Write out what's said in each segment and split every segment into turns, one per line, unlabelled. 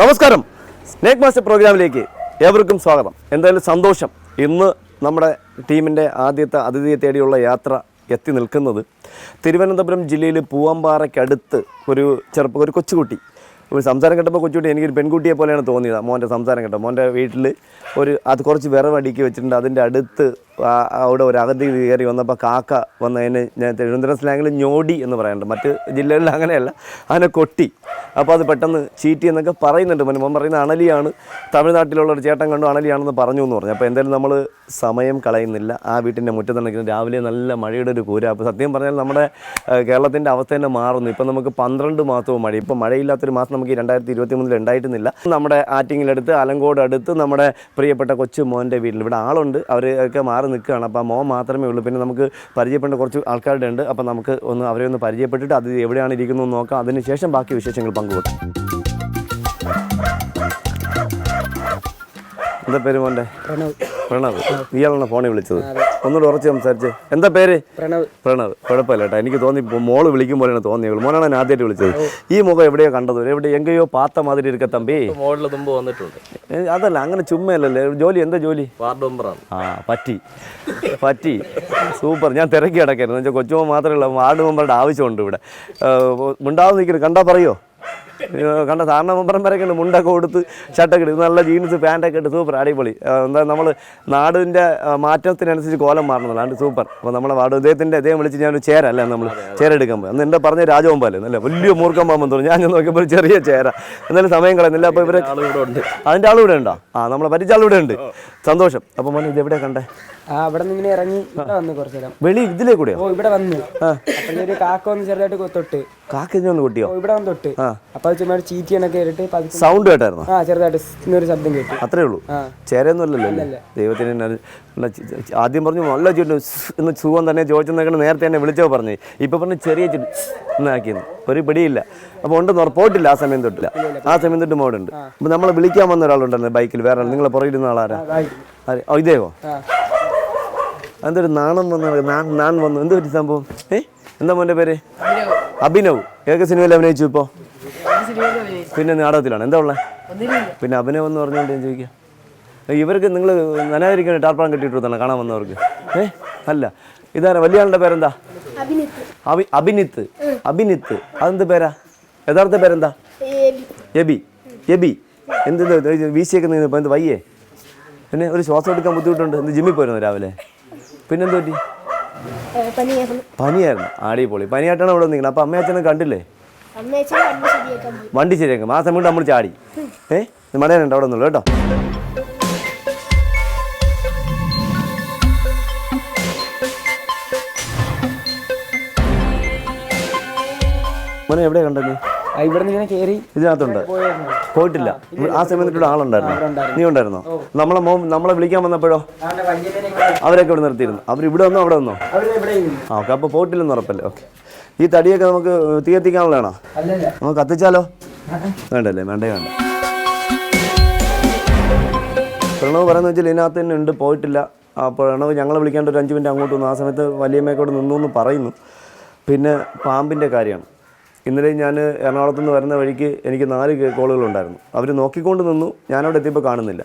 നമസ്കാരം. Snake master പ്രോഗ്രാമിലേക്ക് ഏവർക്കും സ്വാഗതം. എന്തായാലും സന്തോഷം ഇന്ന് നമ്മുടെ ടീമിന്റെ ആദ്യത്തെ അതിഥിയെ തേടിയുള്ള യാത്ര എത്തി നിൽക്കുന്നത് തിരുവനന്തപുരം ജില്ലയിൽ പൂവമ്പാറയ്ക്കടുത്ത് ഒരു ചെറുപ്പം ഒരു കൊച്ചുകുട്ടി. ഒരു സംസാരം കേട്ടപ്പോൾ കൊച്ചുകുട്ടി എനിക്കൊരു പെൺകുട്ടിയെ പോലെയാണ് തോന്നിയത്. മോന്റെ സംസാരം കേട്ടോ മോന്റെ വീട്ടിൽ ഒരു അത് കുറച്ച് വിറവ് വെച്ചിട്ടുണ്ട്. അതിന്റെ അടുത്ത് അവിടെ ഒരു അകതി കയറി വന്നപ്പോൾ കാക്ക വന്നതിന് ഞാൻ തിരുവനന്തപുരം സ്ലാങ്ങിൽ ഞോടി എന്ന് പറയാനുണ്ട് മറ്റ് ജില്ലകളിൽ അങ്ങനെയല്ല. അതിനെ കൊട്ടി. അപ്പോൾ അത് പെട്ടെന്ന് ചീറ്റി എന്നൊക്കെ പറയുന്നുണ്ട്. മോനെ മോൻ പറയുന്ന അണലിയാണ്. തമിഴ്നാട്ടിലുള്ള ഒരു ചേട്ടൻ കണ്ടു അണലിയാണെന്ന് പറഞ്ഞു എന്ന് പറഞ്ഞു. അപ്പോൾ എന്തായാലും നമ്മൾ സമയം കളയുന്നില്ല. ആ വീട്ടിന്റെ മുറ്റത്ത് നിൽക്കുന്നത് രാവിലെ നല്ല മഴയുടെ ഒരു കൂര. അപ്പോൾ സത്യം പറഞ്ഞാൽ നമ്മുടെ കേരളത്തിന്റെ അവസ്ഥ തന്നെ മാറുന്നു. ഇപ്പം നമുക്ക് പന്ത്രണ്ട് മാസവും മഴ. ഇപ്പം മഴയില്ലാത്തൊരു മാസം നമുക്ക് രണ്ടായിരത്തി ഇരുപത്തി മൂന്നിൽ ഉണ്ടായിരുന്നില്ല നമ്മുടെ ആറ്റിങ്ങിലടുത്ത് അലങ്കോട് അടുത്ത് നമ്മുടെ പ്രിയപ്പെട്ട കൊച്ചു മോന്റെ വീട്ടിൽ. ഇവിടെ ആളുണ്ട്. അവരൊക്കെ മാറി നിൽക്കുകയാണ്. അപ്പോൾ മോൻ മാത്രമേ ഉള്ളൂ. പിന്നെ നമുക്ക് പരിചയപ്പെട്ട കുറച്ച് ആൾക്കാരുടെ ഉണ്ട് അപ്പോൾ നമുക്ക് ഒന്ന് അവരെ ഒന്ന് പരിചയപ്പെട്ടിട്ട് അത് എവിടെയാണ് ഇരിക്കുന്നത് എന്ന് നോക്കാം അതിനുശേഷം ബാക്കി വിശേഷങ്ങൾ പങ്കുവെക്കാം. എന്താ പേര് മോന്റെ?
പ്രണവ്.
പ്രണവ്. ഇയാളാണ് ഫോണിൽ വിളിച്ചത്? ഒന്നുകൂടെ ഉറച്ച് സംസാരിച്ച്. എന്താ പേര്?
പ്രണവ്.
പ്രണവ്. കുഴപ്പമില്ല കേട്ടോ. എനിക്ക് തോന്നി ഇപ്പൊ മോൾ വിളിക്കുമ്പോഴാണ് തോന്നിയത് മോനാണ് ഞാൻ ആദ്യമായിട്ട് വിളിച്ചത്. ഈ മുഖം എവിടെയോ കണ്ടത്? എവിടെ എങ്കയോ പാത്ത മാതിരി ഇരിക്ക തമ്പി.
മോളിൽ തുമ്പ് വന്നിട്ടുണ്ട്.
അതല്ല അങ്ങനെ ചുമ്മയല്ലേ ജോലി എന്താ ജോലി?
വാർഡ് മെമ്പറാണ്.
ആ പറ്റി. പറ്റി. സൂപ്പർ. ഞാൻ തിരക്കി കിടക്കായിരുന്നു. എന്നുവെച്ചാൽ കൊച്ചുമോ മാത്രമേ ഉള്ളൂ. വാർഡ് മെമ്പറുടെ ആവശ്യമുണ്ട് ഇവിടെ. ഉണ്ടാവുന്ന നിൽക്കുന്നത് കണ്ടാ പറയോ? കണ്ട സാധാരണ മെമ്പർമാരൊക്കെ ഉണ്ട് മുണ്ടൊക്കെ കൊടുത്ത് ഷർട്ടൊക്കെ ഇട്ട് നല്ല ജീൻസ് പാന്റൊക്കെ ഇട്ട് സൂപ്പർ അടിപൊളി. എന്താ നമ്മൾ നാടിന്റെ മാറ്റത്തിനനുസരിച്ച് കോലം മാറണമല്ലാണ്ട് സൂപ്പർ. അപ്പോൾ നമ്മളെ വാർഡ് അദ്ദേഹത്തിന്റെ അദ്ദേഹം വിളിച്ച് ഞാനൊരു ചേര അല്ലേ നമ്മൾ ചേര എടുക്കാൻ പോയി. അന്ന് എന്റെ പറഞ്ഞ രാജവമ്പാലേ നല്ല വലിയ മൂർക്കം പാമ്പൻ തോന്നി ഞാൻ നോക്കിയപ്പോൾ ഒരു ചെറിയ ചേര. എന്നാലും സമയം കളയുന്നില്ല. അപ്പോൾ ഇവരെ അതിന്റെ ആളിവിടെ ഉണ്ടോ. ആ നമ്മളെ പരിചയ ആളിവിടെ ഉണ്ട്. സന്തോഷം. അപ്പോൾ മോനെ ഇത് എവിടെയാണ് കണ്ടേ?
അവിടെ നിന്ന് ഇങ്ങനെ ഇറങ്ങി ഇവിടെ വന്നു കുറച്ചു നേരം.
വെളി ഇതിലേ കൂടെ
ഓ ഇവിടെ വന്നു. അപ്പൊ ഒരു കാക്ക വന്ന് ചെറുതായിട്ട് തൊട്ട്.
കാക്ക ഒന്ന് കുട്ടിയോ?
ഇവിടെ വന്ന് തൊട്ട്. അപ്പൊ ചുമ്മാ ചീറ്റിയൊക്കെ കേട്ടിട്ട് പതുക്കെ
സൗണ്ട് കേട്ടായിരുന്നു?
ആ ചെറുതായിട്ട് ഇന്നൊരു ശബ്ദം കേട്ടു.
അത്രേ ഉള്ളൂ.
ആ.
അല്ലല്ലോ ദൈവത്തിന് ആദ്യം പറഞ്ഞു നല്ല ചുറ്റും എന്ന് സുഖം തന്നെ ചോദിച്ചെന്നൊക്കെ നേരത്തെ തന്നെ വിളിച്ചോ പറഞ്ഞു. ഇപ്പൊ പറഞ്ഞു ചെറിയ ചുറ്റും എന്നാക്കിയെന്ന് ഒരു പിടിയില്ല. അപ്പോൾ ഉണ്ടെന്ന് പോയിട്ടില്ല ആ സമയം തൊട്ടില്ല. ആ സമയം തൊട്ട് മോഡുണ്ട് അപ്പോൾ നമ്മളെ വിളിക്കാൻ വന്ന ഒരാളുണ്ടായിരുന്നു ബൈക്കിൽ വേറെ നിങ്ങൾ നിങ്ങളെ പുറകിരുന്ന ആളാരാ? ഇതേവോ എന്തൊരു നാണം വന്ന നാൻ വന്നു. എന്ത് പറ്റി സംഭവം? ഏ? എന്താ മോന്റെ പേര്? അഭിനവ്. ഏതൊക്കെ സിനിമയിൽ അഭിനയിച്ചു ഇപ്പോൾ പിന്നെ നാടകത്തിലാണ്. എന്താ ഉള്ളത് പിന്നെ അഭിനവ് എന്ന് പറഞ്ഞുകൊണ്ട് ഞാൻ ചോദിക്കാം. ഇവർക്ക് നിങ്ങൾ നനായിരിക്കാൻ ടാർപ്പാളം കെട്ടിയിട്ടുള്ളതാണ് കാണാൻ വന്നവർക്ക്. ഏ? അല്ല. ഇതാരാ? വലിയ ആളുടെ പേരെന്താ? അഭി അഭിനിത്ത്. അഭിനിത്ത്. അതെന്ത് പേരാ? യഥാർത്ഥ പേരെന്താ? എബി. എബി. എന്ത് വീശിയൊക്കെ നിന്ന് എന്ത് വയ്യേ? പിന്നെ ഒരു ശ്വാസം എടുക്കാൻ ബുദ്ധിമുട്ടുണ്ട്. എന്ത് ജിമ്മിൽ പോയിരുന്നു രാവിലെ? പിന്നെന്ത് പറ്റി?
പനിയായിരുന്നു.
ആടി പൊളി പനിയായിട്ടാണ് അവിടെ നിൽക്കുന്നത്. അപ്പം അമ്മയച്ഛനെ കണ്ടില്ലേ?
വണ്ടി
ശരിയാക്കും. ആ സമയത്ത് നമ്മൾ ചാടി. ഏ? മടയാനുണ്ട്. അവിടെ നിന്നുള്ളൂ കേട്ടോ. മോനെ എവിടെയാ കണ്ടത്?
ഇവിടെ നിന്ന് കയറി
ഇതിനകത്തുണ്ട്. പോയിട്ടില്ല. ആ സമയത്ത് ആളുണ്ടായിരുന്നു. നീ ഉണ്ടായിരുന്നോ? നമ്മളെ മോ നമ്മളെ വിളിക്കാൻ വന്നപ്പോഴോ? അവരൊക്കെ ഇവിടെ നിർത്തിയിരുന്നു. അവർ ഇവിടെ വന്നോ അവിടെ വന്നോ? ആ ഓക്കെ അപ്പോൾ പോയിട്ടില്ലെന്ന് ഉറപ്പല്ലേ? ഓക്കെ. ഈ തടിയൊക്കെ നമുക്ക് തീ എത്തിക്കാനുള്ളതാണോ നമുക്ക് കത്തിച്ചാലോ? വേണ്ടല്ലേ വേണ്ടേ വേണ്ട. പ്രണവ് പറയുന്നത് വെച്ചാൽ ഇതിനകത്ത് തന്നെ ഉണ്ട് പോയിട്ടില്ല. ആ പ്രണവ് ഞങ്ങളെ വിളിക്കേണ്ട ഒരു അഞ്ച് മിനിറ്റ് അങ്ങോട്ട് വന്നു. ആ സമയത്ത് വലിയമ്മയൊക്കെ നിന്നു എന്ന് പറയുന്നു. പിന്നെ പാമ്പിന്റെ കാര്യമാണ്. ഇന്നലെ ഞാൻ എറണാകുളത്ത് നിന്ന് വരുന്ന വഴിക്ക് എനിക്ക് നാല് കോളുകൾ കോളുകളുണ്ടായിരുന്നു. അവർ നോക്കിക്കൊണ്ട് നിന്നു. ഞാനവിടെ എത്തിയപ്പോൾ കാണുന്നില്ല.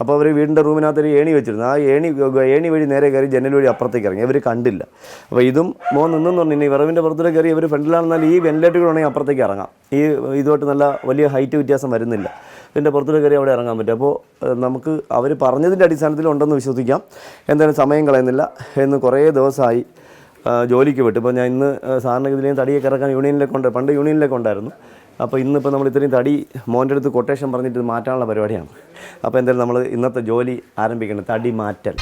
അപ്പോൾ അവർ വീടിന്റെ റൂമിനകത്ത് ഒരു ഏണി വെച്ചിരുന്നു. ആ ഏണി ഏണി വഴി നേരെ കയറി ജനൽ വഴി അപ്പുറത്തേക്ക് ഇറങ്ങി. അവർ കണ്ടില്ല. അപ്പോൾ ഇതും മോൻ നിന്നെന്ന് പറഞ്ഞു. ഇനി വിറവിന്റെ പുറത്തൂടെ കയറി ഇവർ ഫ്രണ്ടിലാണെന്നാൽ ഈ വെന്റിലേറ്ററുകളാണെങ്കിൽ അപ്പുറത്തേക്ക് ഇറങ്ങാം. ഈ ഇതുമായിട്ട് നല്ല വലിയ ഹൈറ്റ് വ്യത്യാസം വരുന്നില്ല. ഇതിന്റെ പുറത്തൂടെ കയറി അവിടെ ഇറങ്ങാൻ പറ്റും. അപ്പോൾ നമുക്ക് അവർ പറഞ്ഞതിന്റെ അടിസ്ഥാനത്തിൽ ഉണ്ടെന്ന് വിശ്വസിക്കാം. എന്തായാലും സമയം കളയുന്നില്ല. എന്ന് കുറേ ദിവസമായി ജോലിക്ക് വിട്ടു. ഇപ്പോൾ ഞാൻ ഇന്ന് സാറിന് ഇതിലേയും തടിയൊക്കെ ഇറക്കാൻ യൂണിയനിലേക്ക് ഉണ്ട് പണ്ട് യൂണിയനിലേക്ക് ഉണ്ടായിരുന്നു അപ്പോൾ ഇന്നിപ്പോൾ നമ്മൾ ഇത്രയും തടി മോന്റെ അടുത്ത് കൊട്ടേഷൻ പറഞ്ഞിട്ട് ഇത് മാറ്റാനുള്ള പരിപാടിയാണ്. അപ്പോൾ എന്തായാലും നമ്മൾ ഇന്നത്തെ ജോലി ആരംഭിക്കണം തടി മാറ്റൽ.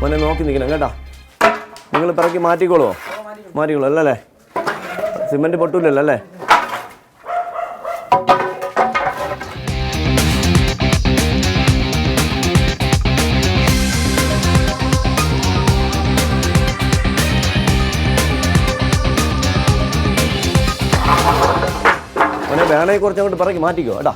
മോനെ നോക്കി നിൽക്കണം കേട്ടോ. നിങ്ങൾ പിറക്കി മാറ്റിക്കോളുമോ മാറ്റിക്കോളൂ അല്ലല്ലേ? സിമെന്റ് പൊട്ടൂലല്ലോ അല്ലേ? മോനെ വേണേ കുറച്ച് അങ്ങോട്ട് പറക്കി മാറ്റിക്കോ കേട്ടാ.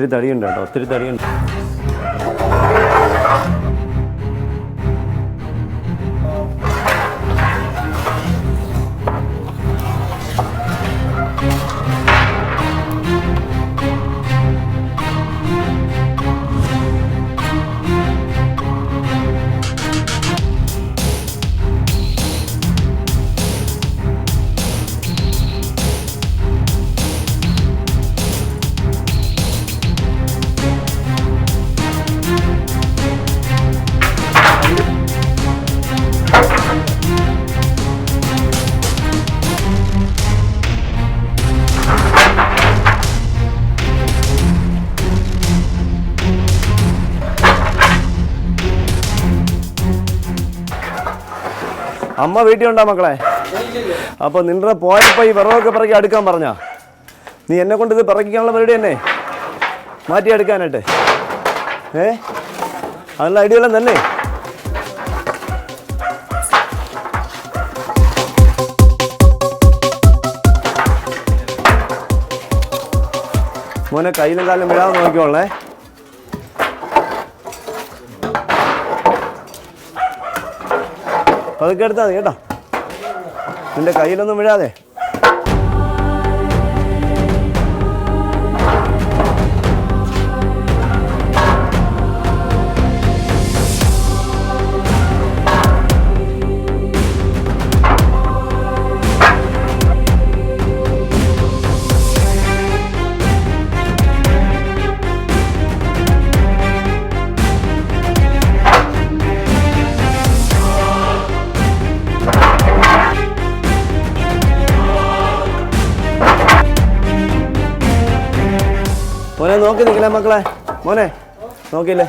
ഒത്തിരി തടിയുണ്ട് കേട്ടോ ഒത്തിരി തടിയുണ്ട്. അമ്മ വീട്ടിൽ ഉണ്ടാ മക്കളെ? അപ്പോൾ നിന്റെ പോയപ്പോൾ ഈ വിറകൊക്കെ പിറക്കി അടുക്കാൻ പറഞ്ഞാ? നീ എന്നെ കൊണ്ട് ഇത് പിറക്കിക്കാനുള്ള പരിപാടി തന്നെ? മാറ്റി എടുക്കാനായിട്ട്. ഏ? അതിനുള്ള ഐഡിയ എല്ലാം തന്നെ. മോനെ കയ്യിലും കാലിലും വിടാതെ നോക്കിക്കോളേ പതുക്കെ എടുത്താൽ മതി കേട്ടോ. നിന്റെ കയ്യിലൊന്നും വിടാതെ നോക്കി നിൽക്കണേ മക്കളെ. മോനെ നോക്കിയില്ലേ?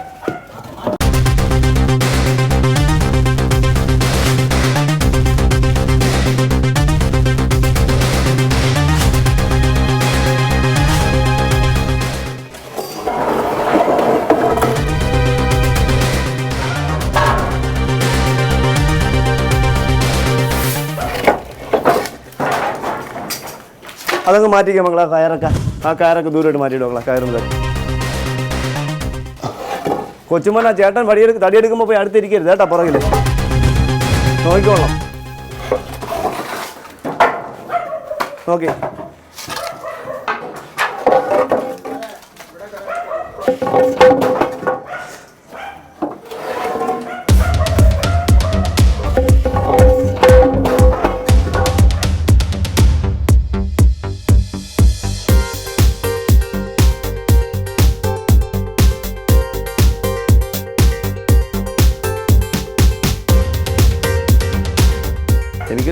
അതങ്ങ് മാറ്റിക്കാം ആ കയറൊക്കെ. ആ കയറൊക്കെ ദൂരോട്ട് മാറ്റിയിടും മക്കളെ കയറും തരും കൊച്ചുമോൻ ആ ചേട്ടൻ വടിയെടുക്ക് തടിയെടുക്കുമ്പോൾ പോയി അടുത്തിരിക്കരുത് കേട്ടോ പുറകിൽ നോക്കിക്കോളാം. നോക്കി.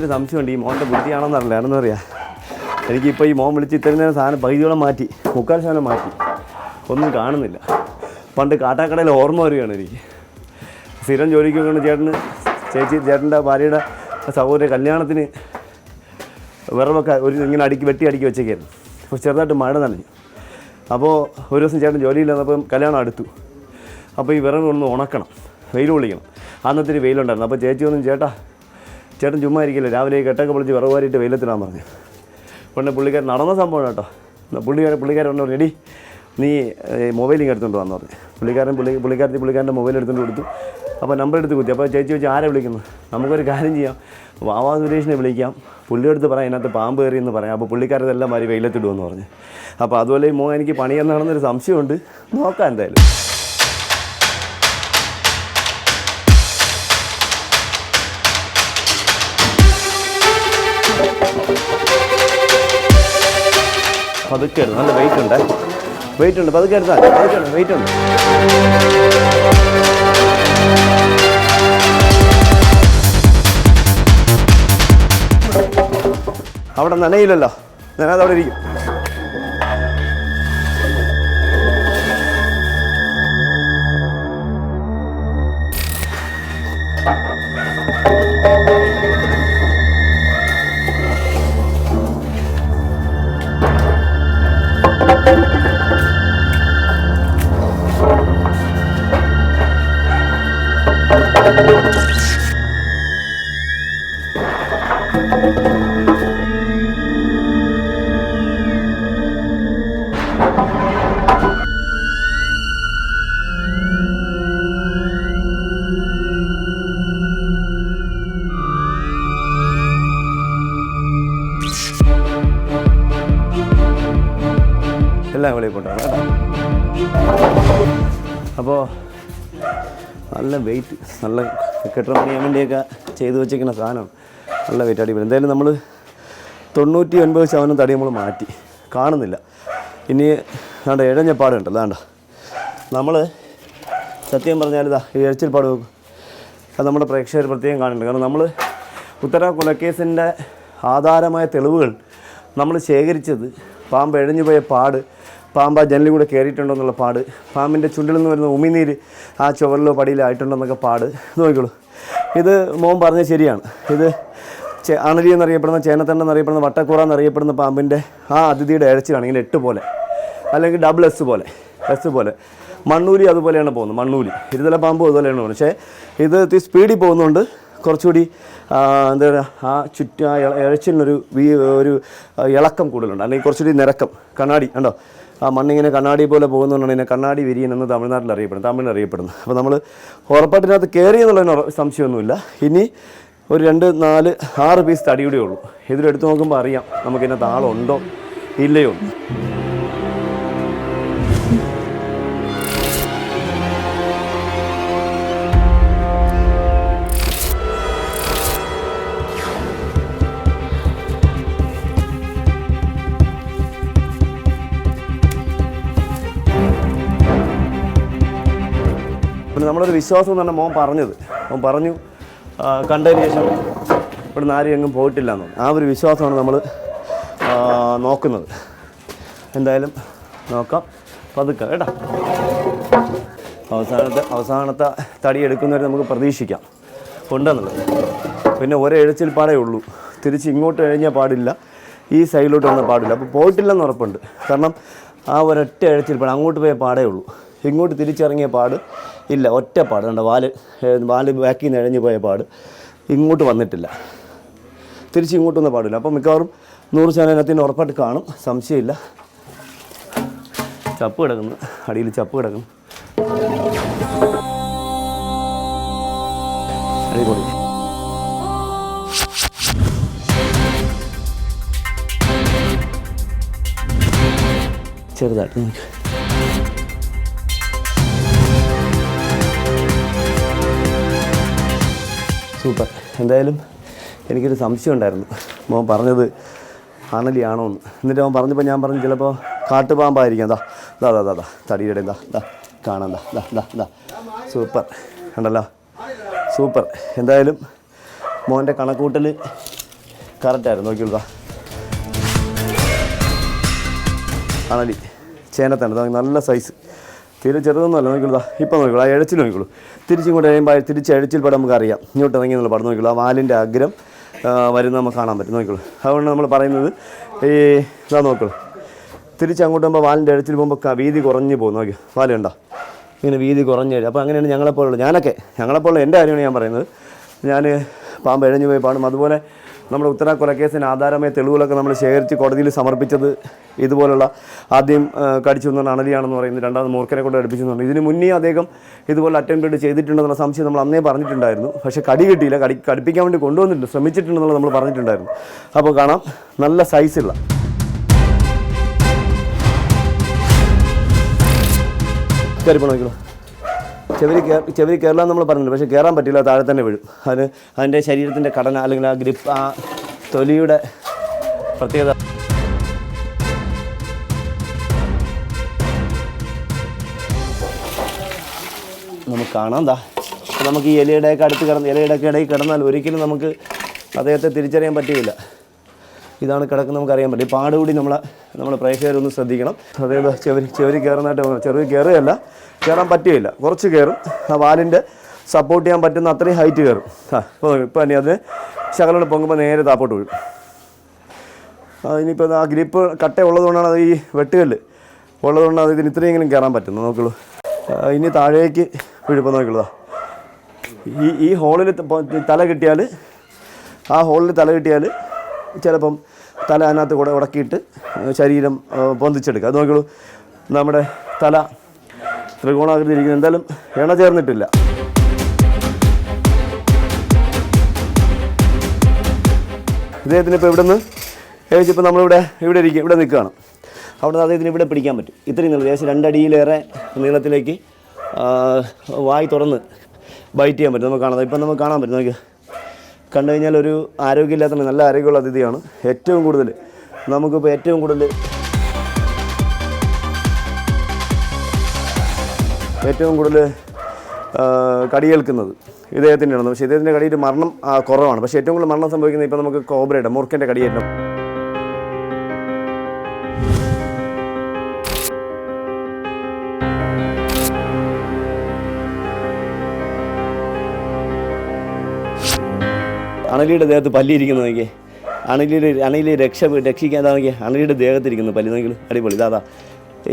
എനിക്കൊരു സംശയമുണ്ട്. ഈ മോന്റെ ബുദ്ധിയാണെന്ന് അറിയില്ല. ആണെന്നറിയാം എനിക്കിപ്പോൾ ഈ മോൻ വിളിച്ച് ഇത്രയും നേരം സാധനം പകുതിയോളം മാറ്റി. മുക്കാൽ ശതമാനം മാറ്റി. ഒന്നും കാണുന്നില്ല. പണ്ട് കാട്ടാക്കടയിൽ ഓർമ്മ വരികയാണ് എനിക്ക്. സ്ഥിരം ജോലിക്ക് കൊണ്ട് ചേട്ടന് ചേച്ചി ചേട്ടന്റെ ഭാര്യയുടെ സഹോദര കല്യാണത്തിന് വിറവൊക്കെ ഒരു ഇങ്ങനെ അടുക്കി വെട്ടി അടുക്കി വെച്ചേക്കായിരുന്നു. അപ്പോൾ ചെറുതായിട്ട് മഴ നനഞ്ഞു. അപ്പോൾ ഒരു ദിവസം ചേട്ടൻ ജോലിയില്ലാന്നപ്പം കല്യാണം അടുത്തു. അപ്പോൾ ഈ വിറവ് ഒന്ന് ഉണക്കണം. വെയിൽ കൊള്ളിക്കണം. അന്നത്തിരി വെയിലുണ്ടായിരുന്നു. അപ്പോൾ ചേച്ചി ഒന്നും ചേട്ടാ ചേട്ടൻ ചുമ്മാ ഇരിക്കില്ല? രാവിലെ ഈ കെട്ടൊക്കെ പൊളിച്ച് വിറവ് വെയിലത്തിനാന്ന് പറഞ്ഞു. ഉടനെ പുള്ളിക്കാരൻ നടന്ന സംഭവം കേട്ടോ. പുള്ളിക്കാരൻ പുള്ളിക്കാരൻ പറഞ്ഞു എടി നീ മൊബൈലിങ് എടുത്തുകൊണ്ട് വന്നു പറഞ്ഞു. പുള്ളിക്കാരൻ പുള്ളി പുള്ളിക്കാരത്തി പുള്ളിക്കാരന്റെ മൊബൈൽ എടുത്തുകൊണ്ട് കൊടുത്തു. അപ്പോൾ നമ്പർ എടുത്ത് കുത്തി. അപ്പോൾ ചേച്ചി വെച്ച് ആരെ വിളിക്കുന്നു നമുക്കൊരു കാര്യം ചെയ്യാം. വാവാ സുരേഷിനെ വിളിക്കാം. പുള്ളിയെടുത്ത് പറയാം അതിനകത്ത് പാമ്പ് കയറി എന്ന് പറയാം. അപ്പോൾ പുള്ളിക്കാരതെല്ലാം മാറി വെയിലത്തിടുമെന്ന് പറഞ്ഞു. അപ്പോൾ അതുപോലെ ഈ മോ എനിക്ക് പണിയെന്നാണെന്നൊരു സംശയമുണ്ട്. നോക്കാം എന്തായാലും. പതുക്കെ എടുത്തു നല്ല വെയിറ്റ് ഉണ്ട്. വെയിറ്റ് ഉണ്ട്. പതുക്കെ എടുത്താൽ പതുക്കെ ഉണ്ട് വെയിറ്റ് ഉണ്ട്. അവിടെ നനയില്ലല്ലോ. നനയാതെ അവിടെ ഇരിക്കും. எல்லாம் வேலையை பண்ணுறாங்க அப்போது നല്ല വെയിറ്റ് നല്ല കെട്ടിടം പണിയാൻ വേണ്ടിയൊക്കെ ചെയ്തു വെച്ചിരിക്കുന്ന സാധനമാണ് നല്ല വെയിറ്റ് അടിപൊളി. എന്തായാലും നമ്മൾ തൊണ്ണൂറ്റി ഒൻപത് ശതമാനം തടി നമ്മൾ മാറ്റി. കാണുന്നില്ല. ഇനി വേണ്ട ഇഴഞ്ഞപ്പാടുണ്ടല്ലോ വേണ്ട നമ്മൾ സത്യം പറഞ്ഞാൽ ഇതാ നോക്കും അത് നമ്മുടെ പ്രേക്ഷകർ പ്രത്യേകം കാണുന്നുണ്ട്. കാരണം നമ്മൾ ഉത്തര കൊലക്കേസിന്റെ ആധാരമായ തെളിവുകൾ നമ്മൾ ശേഖരിച്ചത് പാമ്പ് എഴഞ്ഞു പോയ പാട് പാമ്പ് ആ ജനലിൽ കൂടെ കയറിയിട്ടുണ്ടോ എന്നുള്ള പാട്. പാമ്പിന്റെ ചുണ്ടിൽ നിന്ന് വരുന്ന ഉമിനീര് ആ ചുവരിലോ പടിയിലോ ആയിട്ടുണ്ടോ എന്നൊക്കെ പാട്. നോക്കിക്കോളൂ. ഇത് മോൻ പറഞ്ഞത് ശരിയാണ്. ഇത് അണലി എന്നറിയപ്പെടുന്ന ചേനത്തണ്ട എന്നറിയപ്പെടുന്ന വട്ടക്കൂറ എന്നറിയപ്പെടുന്ന പാമ്പിന്റെ ആ അതിഥിയുടെ ഇഴച്ചിലാണ് ഇങ്ങനെ എട്ട് പോലെ. അല്ലെങ്കിൽ ഡബിൾ എസ് പോലെ. എസ് പോലെ. മണ്ണൂരി അതുപോലെയാണ് പോകുന്നത്. മണ്ണൂരി ഇരുതല പാമ്പ് അതുപോലെയാണ് പോകുന്നത്. പക്ഷേ ഇത് ഇത്തിരി സ്പീഡിൽ പോകുന്നതുകൊണ്ട് കുറച്ചുകൂടി എന്താ പറയുക ആ ചുറ്റും ആ ഇഴ- ഇഴച്ചിലിനൊരു വീ ഒരു ഇളക്കം കൂടുതലുണ്ട്. അല്ലെങ്കിൽ കുറച്ചുകൂടി നിരക്കം. കണ്ണാടി. കണ്ടോ? ആ മണ്ണിങ്ങനെ കണ്ണാടി പോലെ പോകുന്നതുകൊണ്ടാണ് ഇതിനെ കണ്ണാടി വിരിയൻ എന്ന് തമിഴ്നാട്ടിൽ അറിയപ്പെടുന്നത് തമിഴിൽ അറിയപ്പെടുന്നത്. അപ്പോൾ നമ്മൾ ഉറപ്പായിട്ടിനകത്ത് കയറി എന്നുള്ളതിന് സംശയമൊന്നുമില്ല. ഇനി ഒരു രണ്ട് നാല് ആറ് പീസ് തടിയുടെ ഉള്ളൂ. ഇതിലെടുത്ത് നോക്കുമ്പോൾ അറിയാം നമുക്കിതിനകത്ത് ആളുണ്ടോ ഇല്ലയോ നമ്മളൊരു വിശ്വാസം എന്ന് പറഞ്ഞാൽ മോൻ പറഞ്ഞത്. മോൻ പറഞ്ഞു കണ്ടതിന് ശേഷം ഇവിടുന്ന് ആരും എങ്ങും പോയിട്ടില്ല എന്ന് ആ ഒരു വിശ്വാസമാണ് നമ്മൾ നോക്കുന്നത്. എന്തായാലും നോക്കാം. പതുക്കെ കേട്ടോ. അവസാനത്തെ അവസാനത്തെ തടി എടുക്കുന്നവരെ നമുക്ക് പ്രതീക്ഷിക്കാം. ഉണ്ടെന്നുള്ളത്. പിന്നെ ഒരേ എഴച്ചിൽ പാടേ ഉള്ളൂ. തിരിച്ച് ഇങ്ങോട്ട് കഴിഞ്ഞാൽ പാടില്ല. ഈ സൈഡിലോട്ട് വന്നാൽ പാടില്ല. അപ്പോൾ പോയിട്ടില്ലെന്ന് ഉറപ്പുണ്ട്. കാരണം ആ ഒരൊറ്റ എഴച്ചിൽ പാടേ അങ്ങോട്ട് പോയാൽ പാടേ ഉള്ളൂ. ഇങ്ങോട്ട് തിരിച്ചിറങ്ങിയ പാട് ഇല്ല ഒറ്റ കണ്ട വാൽ വാൽ ബാക്കിൽ നിന്ന് ഇഴഞ്ഞു പോയ പാട്. ഇങ്ങോട്ട് വന്നിട്ടില്ല. തിരിച്ച് ഇങ്ങോട്ട് വന്ന പാടില്ല. അപ്പോൾ മിക്കവാറും നൂറ് ശതമാനത്തിന് ഉറപ്പായിട്ട് കാണും. സംശയമില്ല. ചപ്പ് കിടക്കുന്നു. അടിയിൽ ചപ്പ് കിടക്കുന്നു. ചെറുതായിട്ട് നോക്ക്. സൂപ്പർ. എന്തായാലും എനിക്കൊരു സംശയം ഉണ്ടായിരുന്നു. മോൻ പറഞ്ഞത് അണലിയാണോ എന്ന്. എന്നിട്ട് അവൻ പറഞ്ഞപ്പോൾ ഞാൻ പറഞ്ഞു ചിലപ്പോൾ കാട്ടുപാമ്പായിരിക്കാം. ദാ ദാ ദാ ദാ തടിയുടെ ദാ ദാ കാണാം ദാ ദാ ദാ ദാ. സൂപ്പർ. ഉണ്ടല്ലോ സൂപ്പർ. എന്തായാലും മോന്റെ കണക്കൂട്ടൽ കറക്റ്റായിരുന്നു നോക്കിയുള്ള അണലി ചേനത്താണ് നല്ല സൈസ് തീരെ ചെറുതൊന്നുമല്ല നോക്കിക്കോളൂ ഇപ്പം നോക്കിക്കോളൂ ആ എഴച്ചിൽ നോക്കിക്കോളൂ. തിരിച്ചിങ്ങോട്ട് കഴിയുമ്പോൾ തിരിച്ച് എഴച്ചിൽ പടം നമുക്ക് അറിയാം ഇങ്ങോട്ട് ഇറങ്ങി എന്നുള്ള പടം നോക്കിക്കോളൂ ആ വാലിന്റെ അഗ്രം വരുന്ന നമുക്ക് കാണാൻ പറ്റും നോക്കിക്കോളൂ. അതുകൊണ്ട് നമ്മൾ പറയുന്നത് ഈ ഇതാ നോക്കുള്ളൂ തിരിച്ച് അങ്ങോട്ട് പോകുമ്പോൾ വാലിന്റെ എഴച്ചിൽ പോകുമ്പോൾ വീതി കുറഞ്ഞു പോകും നോക്കി വാലുണ്ടോ ഇങ്ങനെ വീതി കുറഞ്ഞു വരും. അപ്പോൾ അങ്ങനെയാണ് ഞങ്ങളെപ്പോലുള്ള ഞാനൊക്കെ ഞങ്ങളെപ്പോലുള്ള എന്റെ കാര്യമാണ് ഞാൻ പറയുന്നത്. ഞാൻ പാമ്പ് എഴഞ്ഞു പോയി പാടും. അതുപോലെ നമ്മുടെ ഉത്തര കൊലക്കേസിന് ആധാരമായ തെളിവുകളൊക്കെ നമ്മൾ ശേഖരിച്ച് കോടതിയിൽ സമർപ്പിച്ചത് ഇതുപോലുള്ള ആദ്യം കടിച്ചു വന്ന അണലിയാണെന്ന് പറയുന്നത് രണ്ടാമത് മൂർഖനെ കൊണ്ട് അടുപ്പിച്ചു പറഞ്ഞു ഇതിന് മുന്നേ അദ്ദേഹം ഇതുപോലെ അറ്റംപ്റ്റ് ചെയ്തിട്ടുണ്ടെന്നുള്ള സംശയം നമ്മൾ അന്നേ പറഞ്ഞിട്ടുണ്ടായിരുന്നു. പക്ഷേ കടി കിട്ടിയില്ല. കടി കടിപ്പിക്കാൻ വേണ്ടി കൊണ്ടുവന്നിട്ടുണ്ട്. ശ്രമിച്ചിട്ടുണ്ടെന്നുള്ള നമ്മൾ പറഞ്ഞിട്ടുണ്ടായിരുന്നു. അപ്പോൾ കാണാം. നല്ല സൈസുള്ള കയറിപ്പോ നോക്കിക്കോ ചെവരി ചെവരി കയറാൻ നമ്മൾ പറഞ്ഞിട്ടുണ്ട് പക്ഷേ കയറാൻ പറ്റില്ല താഴെ തന്നെ വീഴും. അതിന് അതിന്റെ ശരീരത്തിന്റെ ഘടന അല്ലെങ്കിൽ ആ ഗ്രിപ്പ് ആ തൊലിയുടെ പ്രത്യേകത. നമുക്ക് കാണാം എന്താ നമുക്ക് ഈ ഇലയുടെയൊക്കെ അടുത്ത് കിടന്ന് ഇലയുടെയൊക്കെ ഇടയിൽ കിടന്നാൽ ഒരിക്കലും നമുക്ക് അദ്ദേഹത്തെ തിരിച്ചറിയാൻ പറ്റുകയില്ല ഇതാണ് കിടക്കുന്നത് നമുക്ക് അറിയാൻ പറ്റും. ഈ പാട് നമ്മൾ നമ്മുടെ പ്രേക്ഷകരൊന്ന് ശ്രദ്ധിക്കണം. അതായത് ചെവരി ചെവരി കയറുന്നതായിട്ട് ചെറിയ കയറുകയല്ല കയറാൻ പറ്റുകയില്ല. കുറച്ച് കയറും. ആ വാലിന്റെ സപ്പോർട്ട് ചെയ്യാൻ പറ്റുന്ന അത്രയും ഹൈറ്റ് കയറും. ആ ഇപ്പോൾ തന്നെ അത് ശകലോട് പൊങ്ങുമ്പോൾ നേരെ താപ്പോട്ട് വീഴും. അതിനിപ്പോൾ ആ ഗ്രിപ്പ് കട്ട ഉള്ളതുകൊണ്ടാണ് അത് ഈ വെട്ടുകല്ല് ഉള്ളതുകൊണ്ടാണ് അത് ഇതിന് ഇത്രയെങ്കിലും കയറാൻ പറ്റുന്നത്. നോക്കുള്ളൂ. ഇനി താഴേക്ക് വീഴുമ്പോൾ നോക്കുള്ളൂ. ഈ ഈ ഹോളിൽ തല കിട്ടിയാൽ ആ ഹോളിൽ തല കിട്ടിയാൽ ചിലപ്പം തല അതിനകത്ത് കൂടെ ഉടക്കിയിട്ട് ശരീരം പൊന്തിച്ചെടുക്കുക. അത് നോക്കിയുള്ളൂ നമ്മുടെ തല ത്രികോണാകൃതി ഇരിക്കുന്നത് എന്തായാലും എണ്ണ ചേർന്നിട്ടില്ല. ഇദ്ദേഹത്തിന് ഇപ്പോൾ ഇവിടെ നിന്ന് ഏകദേശം ഇപ്പോൾ നമ്മളിവിടെ ഇവിടെ ഇരിക്കുക ഇവിടെ നിൽക്കുകയാണ്. അവിടെ നിന്ന് അദ്ദേഹത്തിന് ഇവിടെ പിടിക്കാൻ പറ്റും. ഇത്രയും നീളം. ഏകദേശം രണ്ടടിയിലേറെ നീളത്തിലേക്ക് വായി തുറന്ന് ബൈറ്റ് ചെയ്യാൻ പറ്റും. നമുക്ക് കാണാം. ഇപ്പം നമുക്ക് കാണാൻ പറ്റും. നമുക്ക് കണ്ടു കഴിഞ്ഞാൽ ഒരു ആരോഗ്യമില്ലാത്ത നല്ല ആരോഗ്യമുള്ള അതിഥിയാണ്. ഏറ്റവും കൂടുതൽ നമുക്കിപ്പോൾ ഏറ്റവും കൂടുതൽ ഏറ്റവും കൂടുതൽ കടിയേൽക്കുന്നത് ഇദ്ദേഹത്തിന്റെയാണ് പക്ഷേ ഇദ്ദേഹത്തിന്റെ കടിയിട്ട് മരണം കുറവാണ്. പക്ഷേ ഏറ്റവും കൂടുതൽ മരണം സംഭവിക്കുന്നത് ഇപ്പോൾ നമുക്ക് കോബ്രയുടെ മൂർഖന്റെ കടിയേറ്റം. അണലിയുടെ ദേഹത്ത് പല്ലിയിരിക്കുന്നത് നോക്കി അണലിയുടെ അണലി രക്ഷ രക്ഷിക്കാതെ നോക്കി അണലിയുടെ ദേഹത്തിരിക്കുന്നു പല്ലി. നോക്കി അടിപൊളി. ഇതാ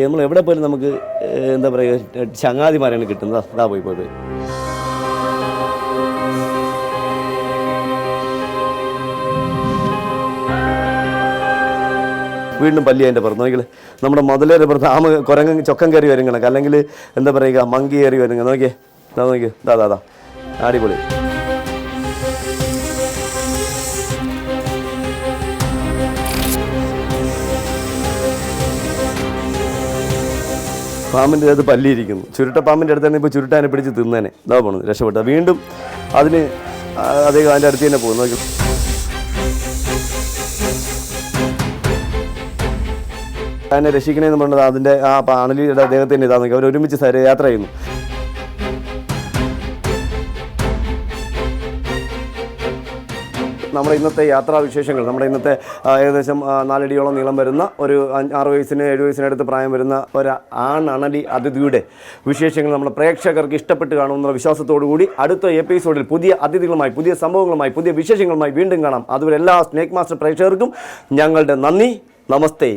നമ്മൾ എവിടെ പോലും നമുക്ക് എന്താ പറയുക ചങ്ങാതിമാരാണ് കിട്ടുന്നത്. അതാ പോയി പോയി പോയി. വീണ്ടും പല്ലി അതിന്റെ പുറത്ത്. നമ്മുടെ മുതലേരെ പുറത്ത് ആമ കുരങ്ങ ചൊക്കം കയറി വരും കണക്ക് അല്ലെങ്കിൽ എന്താ പറയുക മങ്കി കയറി വരും നോക്കിയേ നോക്കിയേ. ദാ ദാ ദാ അടിപൊളി. പാമ്പിന്റെ അത് പല്ലിയിരിക്കുന്നു. ചുരുട്ട പാമ്പിന്റെ അടുത്ത് തന്നെ ഇപ്പോൾ ചുരുട്ടാനെ പിടിച്ച് തിന്നേനെ. ഇതാ പോണത് രക്ഷപ്പെട്ട. വീണ്ടും അതിന് അതേ അദ്ദേഹം അതിന്റെ അടുത്ത് തന്നെ പോകുന്നു. അതിനെ രക്ഷിക്കണേന്ന് പറഞ്ഞത് അതിന്റെ ആ അണലിയുടെ അദ്ദേഹത്തിന്റെ ഇതാ അവർ ഒരുമിച്ച് യാത്ര ചെയ്യുന്നു. നമ്മുടെ ഇന്നത്തെ യാത്രാ വിശേഷങ്ങൾ നമ്മുടെ ഇന്നത്തെ ഏകദേശം നാലടിയോളം നീളം വരുന്ന ഒരു ആറ് വയസ്സിന് ഏഴ് വയസ്സിനടുത്ത് പ്രായം വരുന്ന ഒരു ആൺ അണലി അതിഥിയുടെ വിശേഷങ്ങൾ നമ്മുടെ പ്രേക്ഷകർക്ക് ഇഷ്ടപ്പെട്ട് കാണുമെന്നുള്ള വിശ്വാസത്തോടു കൂടി അടുത്ത എപ്പിസോഡിൽ പുതിയ അതിഥികളുമായി പുതിയ സംഭവങ്ങളുമായി പുതിയ വിശേഷങ്ങളുമായി വീണ്ടും കാണാം. അതുവരെ എല്ലാ സ്നേക് മാസ്റ്റർ പ്രേക്ഷകർക്കും ഞങ്ങളുടെ നന്ദി. നമസ്തേ.